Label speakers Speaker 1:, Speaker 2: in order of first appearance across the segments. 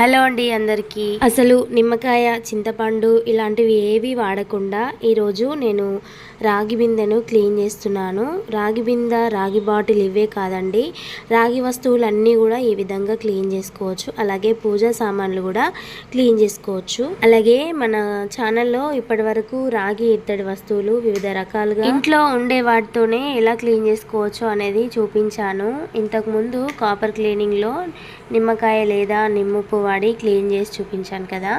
Speaker 1: Hello అండి అందరికీ. అసలు నిమ్మకాయ చింతపండు ఇలాంటివి ఏవి వాడకుండా ఈరోజు నేను రాగి బిందెను క్లీన్ చేస్తున్నాను. రాగి బింద రాగి బాటిల్ ఇవే కాదండి. రాగి వస్తువులన్నీ కూడా ఈ విధంగా క్లీన్ చేసుకోవచ్చు. అలాగే పూజా సామాన్లు కూడా క్లీన్ చేసుకోవచ్చు. అలాగే మన ఛానల్లో ఇప్పటి వరకు రాగి ఇత్తడి వస్తువులు వివిధ రకాలుగా ఇంట్లో ఉండే వాటితోనే ఎలా క్లీన్ చేసుకోవచ్చు అనేది చూపించాను. ఇంతకుముందు కాపర్ క్లీనింగ్లో నిమ్మకాయ లేదా నిమ్మపు వాడి క్లీన్ చేసి చూపించాను కదా.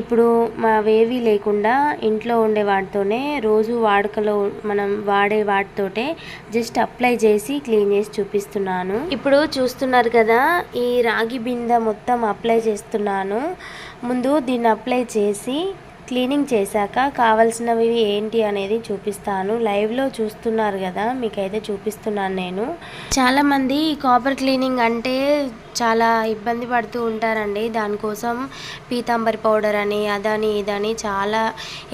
Speaker 1: ఇప్పుడు మావేవి లేకుండా ఇంట్లో ఉండే వాటితోనే రోజు వాడుకలో మనం వాడే వాటితోటే జస్ట్ అప్లై చేసి క్లీన్ చేసి చూపిస్తున్నాను. ఇప్పుడు చూస్తున్నారు కదా ఈ రాగి బిందె మొత్తం అప్లై చేస్తున్నాను. ముందు దీన్ని అప్లై చేసి క్లీనింగ్ చేశాక కావాల్సినవి ఏంటి అనేది చూపిస్తాను. లైవ్లో చూస్తున్నారు కదా మీకైతే చూపిస్తున్నాను నేను. చాలామంది కాపర్ క్లీనింగ్ అంటే చాలా ఇబ్బంది పడుతూ ఉంటారండి. దానికోసం పీతాంబరి పౌడర్ అని అదని ఇదని చాలా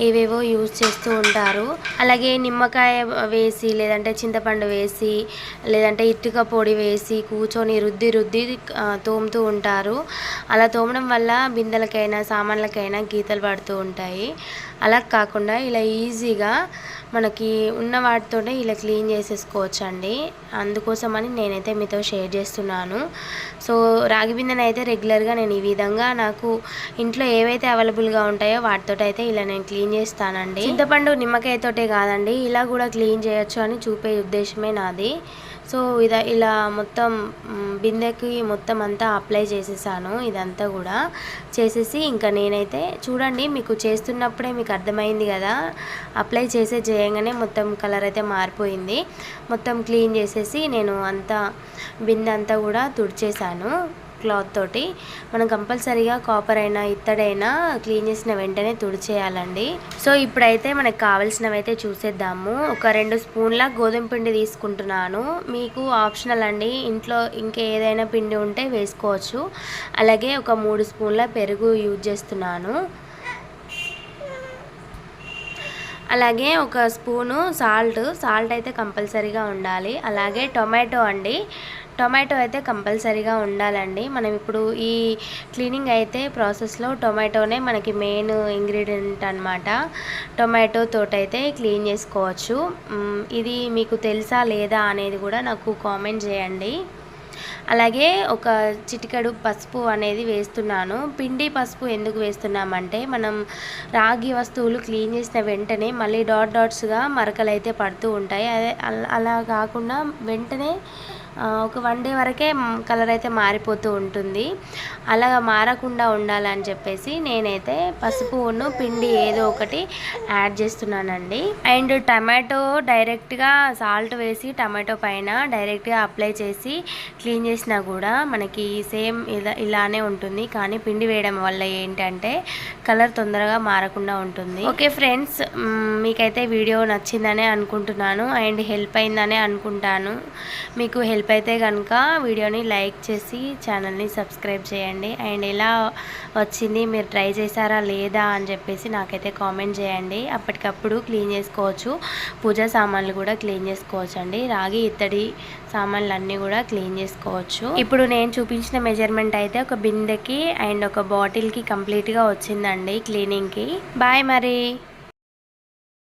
Speaker 1: ఏవేవో యూజ్ చేస్తూ ఉంటారు. అలాగే నిమ్మకాయ వేసి లేదంటే చింతపండు వేసి లేదంటే ఇటుక పొడి వేసి కూర్చొని రుద్ది రుద్ది తోముతూ ఉంటారు. అలా తోమడం వల్ల బిందెలకైనా సామాన్లకైనా గీతలు పడుతూ ఉంటాయి. అలా కాకుండా ఇలా ఈజీగా మనకి ఉన్న వాటితోనే ఇలా క్లీన్ చేసేసుకోవచ్చు అండి అందుకోసమని నేనైతే మీతో షేర్ చేస్తున్నాను. సో రాగి బిందెని అయితే రెగ్యులర్గా నేను ఈ విధంగా నాకు ఇంట్లో ఏవైతే అవైలబుల్గా ఉంటాయో వాటితో అయితే ఇలా నేను క్లీన్ చేస్తానండి. చింతపండు నిమ్మకాయతోటే కాదండి. ఇలా కూడా క్లీన్ చేయొచ్చు అని చూపే ఉద్దేశమే నాది. సో ఇద ఇలా మొత్తం బిందెకి మొత్తం అంతా అప్లై చేసేసాను ఇదంతా కూడా. చేసేసి ఇంకా నేనైతే చూడండి మీకు చేస్తున్నప్పుడే మీకు అర్థమైంది కదా. అప్లై చేసే చేయంగానే మొత్తం కలర్ అయితే మారిపోయింది. మొత్తం క్లీన్ చేసేసి నేను అంతా బిందె అంతా కూడా తుడిచేసాను. క్లాత్ తోటి మనం కంపల్సరీగా కాపర్ అయినా ఇత్తడైనా క్లీన్ చేసిన వెంటనే తుడిచేయాలండి. సో ఇప్పుడైతే మనకు కావాల్సినవి అయితే చూసేద్దాము. ఒక రెండు స్పూన్ల గోధుమ పిండి తీసుకుంటున్నాను. మీకు ఆప్షనల్ అండి. ఇంట్లో ఇంకా ఏదైనా పిండి ఉంటే వేసుకోవచ్చు. అలాగే ఒక మూడు స్పూన్ల పెరుగు యూజ్ చేస్తున్నాను. అలాగే ఒక స్పూను సాల్ట్. సాల్ట్ అయితే కంపల్సరీగా ఉండాలి. అలాగే టొమాటో అండి. టొమాటో అయితే కంపల్సరీగా ఉండాలండి. మనం ఇప్పుడు ఈ క్లీనింగ్ అయితే ప్రాసెస్లో టొమాటోనే మనకి మెయిన్ ఇంగ్రీడియంట్ అనమాట టొమాటో తోటైతే క్లీన్ చేసుకోవచ్చు. ఇది మీకు తెలుసా లేదా అనేది కూడా నాకు కామెంట్ చేయండి. అలాగే ఒక చిటికెడు పసుపు అనేది వేస్తున్నాను. పిండి పసుపు ఎందుకు వేస్తున్నామంటే మనం రాగి వస్తువులు క్లీన్ చేసిన వెంటనే మళ్ళీ డాట్ డాట్స్గా మరకలు అయితే పడుతూ ఉంటాయి. అదే అలా కాకుండా వెంటనే ఒక వన్ డే వరకే కలర్ అయితే మారిపోతూ ఉంటుంది. అలా మారకుండా ఉండాలని చెప్పేసి నేనైతే పసుపును పిండి ఏదో ఒకటి యాడ్ చేస్తున్నానండి. అండ్ టమాటో డైరెక్ట్గా సాల్ట్ వేసి టమాటో పైన డైరెక్ట్గా అప్లై చేసి క్లీన్ చేసినా కూడా మనకి సేమ్ ఇలా ఇలానే ఉంటుంది. కానీ పిండి వేయడం వల్ల ఏంటంటే కలర్ తొందరగా మారకుండా ఉంటుంది. ఓకే ఫ్రెండ్స్ మీకైతే వీడియో నచ్చిందనే అనుకుంటున్నాను. అండ్ హెల్ప్ అయిందనే అనుకుంటాను. మీకు హెల్ప్ అయితే కనుక వీడియోని లైక్ చేసి ఛానల్ని సబ్స్క్రైబ్ చేయండి. అండ్ ఎలా వచ్చింది మీరు ట్రై చేశారా లేదా అని చెప్పేసి నాకైతే కామెంట్ చేయండి. అప్పటికప్పుడు క్లీన్ చేసుకోవచ్చు. పూజా సామాన్లు కూడా క్లీన్ చేసుకోవచ్చు అండి రాగి ఇత్తడి సామాన్లు అన్నీ కూడా క్లీన్ చేసుకోవచ్చు. ఇప్పుడు నేను చూపించిన మెజర్మెంట్ అయితే ఒక బిందెకి అండ్ ఒక బాటిల్కి కంప్లీట్గా వచ్చిందండి క్లీనింగ్కి. బాయ్ మరి.